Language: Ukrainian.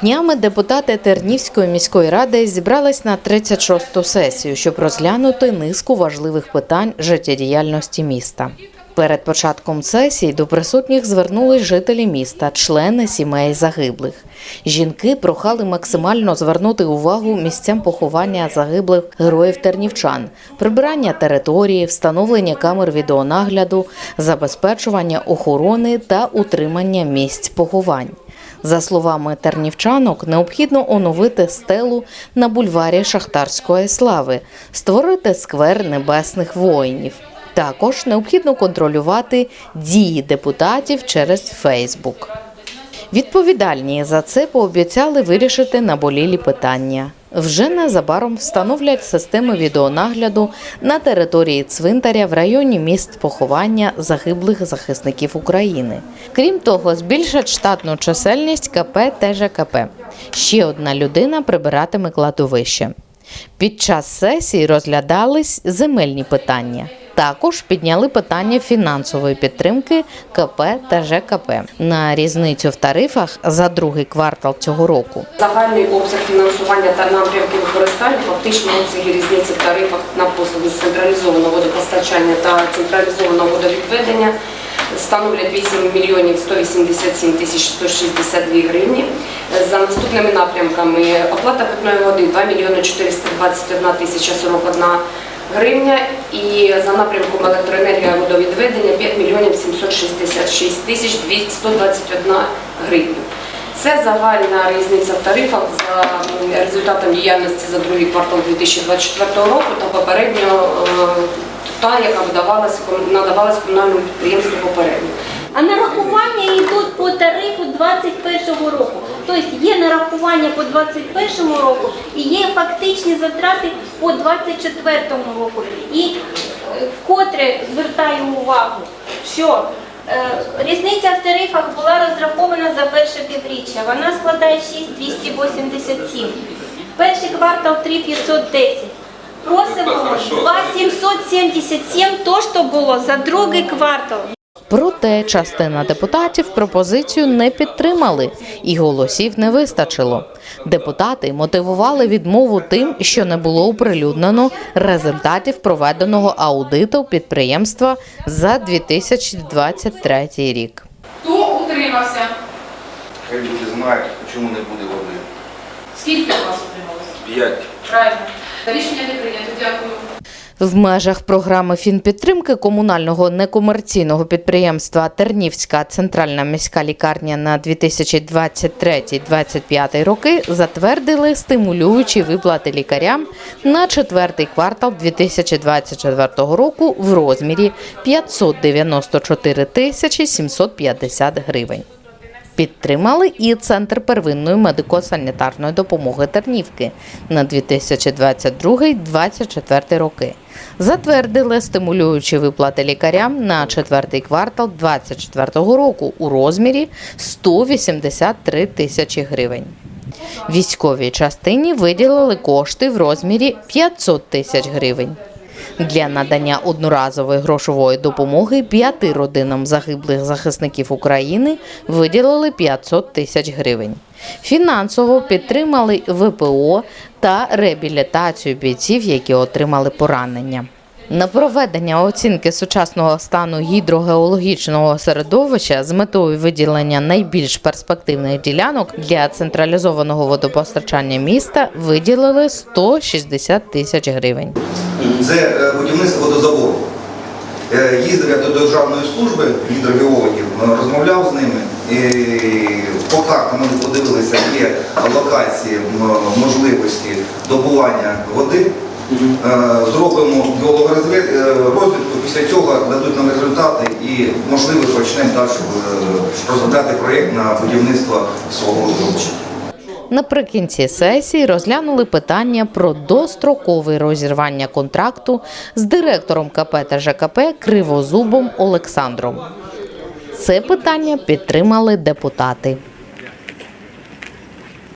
Днями депутати Тернівської міської ради зібрались на 36-ту сесію, щоб розглянути низку важливих питань життєдіяльності міста. Перед початком сесії до присутніх звернулись жителі міста, члени сімей загиблих. Жінки прохали максимально звернути увагу місцям поховання загиблих героїв тернівчан, прибирання території, встановлення камер відеонагляду, забезпечування охорони та утримання місць поховань. За словами тернівчанок, необхідно оновити стелу на бульварі Шахтарської слави, створити сквер небесних воїнів. Також необхідно контролювати дії депутатів через Фейсбук. Відповідальні за це пообіцяли вирішити наболілі питання. Вже незабаром встановлять системи відеонагляду на території цвинтаря в районі місць поховання загиблих захисників України. Крім того, збільшать штатну чисельність КП ТЖКП. ЖКП. Ще одна людина прибиратиме кладовище. Під час сесії розглядались земельні питання. Також підняли питання фінансової підтримки КП та ЖКП на різницю в тарифах за другий квартал цього року. Загальний обсяг фінансування та напрямки використання, фактично обсяги різниці в тарифах на послуги з централізованого водопостачання та централізованого водовідведення становлять 8 мільйонів 187 тисяч 162 гривні. За наступними напрямками оплата питної води 2 мільйони 421 тисяча 41 гривня і за напрямком електроенергія водовідведення 5 мільйонів 766 тисяч 121 гривня. Це загальна різниця в тарифах за результатом діяльності за другий квартал 2024 року та попередньо е, та, яка надавалась комунальному підприємству попередньо. А нарахування йдуть по тарифу 21 року. Тобто є нарахування по 21 року і є фактичні затрати по 24 року. І е, вкотре звертаю увагу, що е, різниця в тарифах була розрахована за перше півріччя. Вона складає 6,287. Перший квартал 3,510. Просимо 2,777, то, що було за другий квартал. Проте частина депутатів пропозицію не підтримали і голосів не вистачило. Депутати мотивували відмову тим, що не було оприлюднено результатів проведеного аудиту підприємства за 2023 рік. Хто утримався? Хай люди знають, чому не буде води. Скільки у вас утрималося? П'ять. Правильно. Рішення не прийнято. Дякую. В межах програми фінпідтримки комунального некомерційного підприємства Тернівська центральна міська лікарня на 2023-2025 роки затвердили стимулюючі виплати лікарям на четвертий квартал 2024 року в розмірі 594 тисячі 750 гривень. Підтримали і Центр первинної медико-санітарної допомоги Тернівки на 2022-2024 роки. Затвердили стимулюючі виплати лікарям на четвертий квартал 2024 року у розмірі 183 тисячі гривень. Військовій частині виділили кошти в розмірі 500 тисяч гривень. Для надання одноразової грошової допомоги п'яти родинам загиблих захисників України виділили 500 тисяч гривень. Фінансово підтримали ВПО та реабілітацію бійців, які отримали поранення. На проведення оцінки сучасного стану гідрогеологічного середовища з метою виділення найбільш перспективних ділянок для централізованого водопостачання міста виділили 160 тисяч гривень. Це е, будівництво водозабору. Е, Їздив я до Державної служби гідрогеологів, е, розмовляв з ними. І по картам ми подивилися, є локації можливості добування води. Зробимо геологорозвідку, після цього дадуть нам результати і, можливо, почнемо далі розробляти проєкт на будівництво свого водовища. Наприкінці сесії розглянули питання про дострокове розірвання контракту з директором КП та ЖКП Кривозубом Олександром. Це питання підтримали депутати.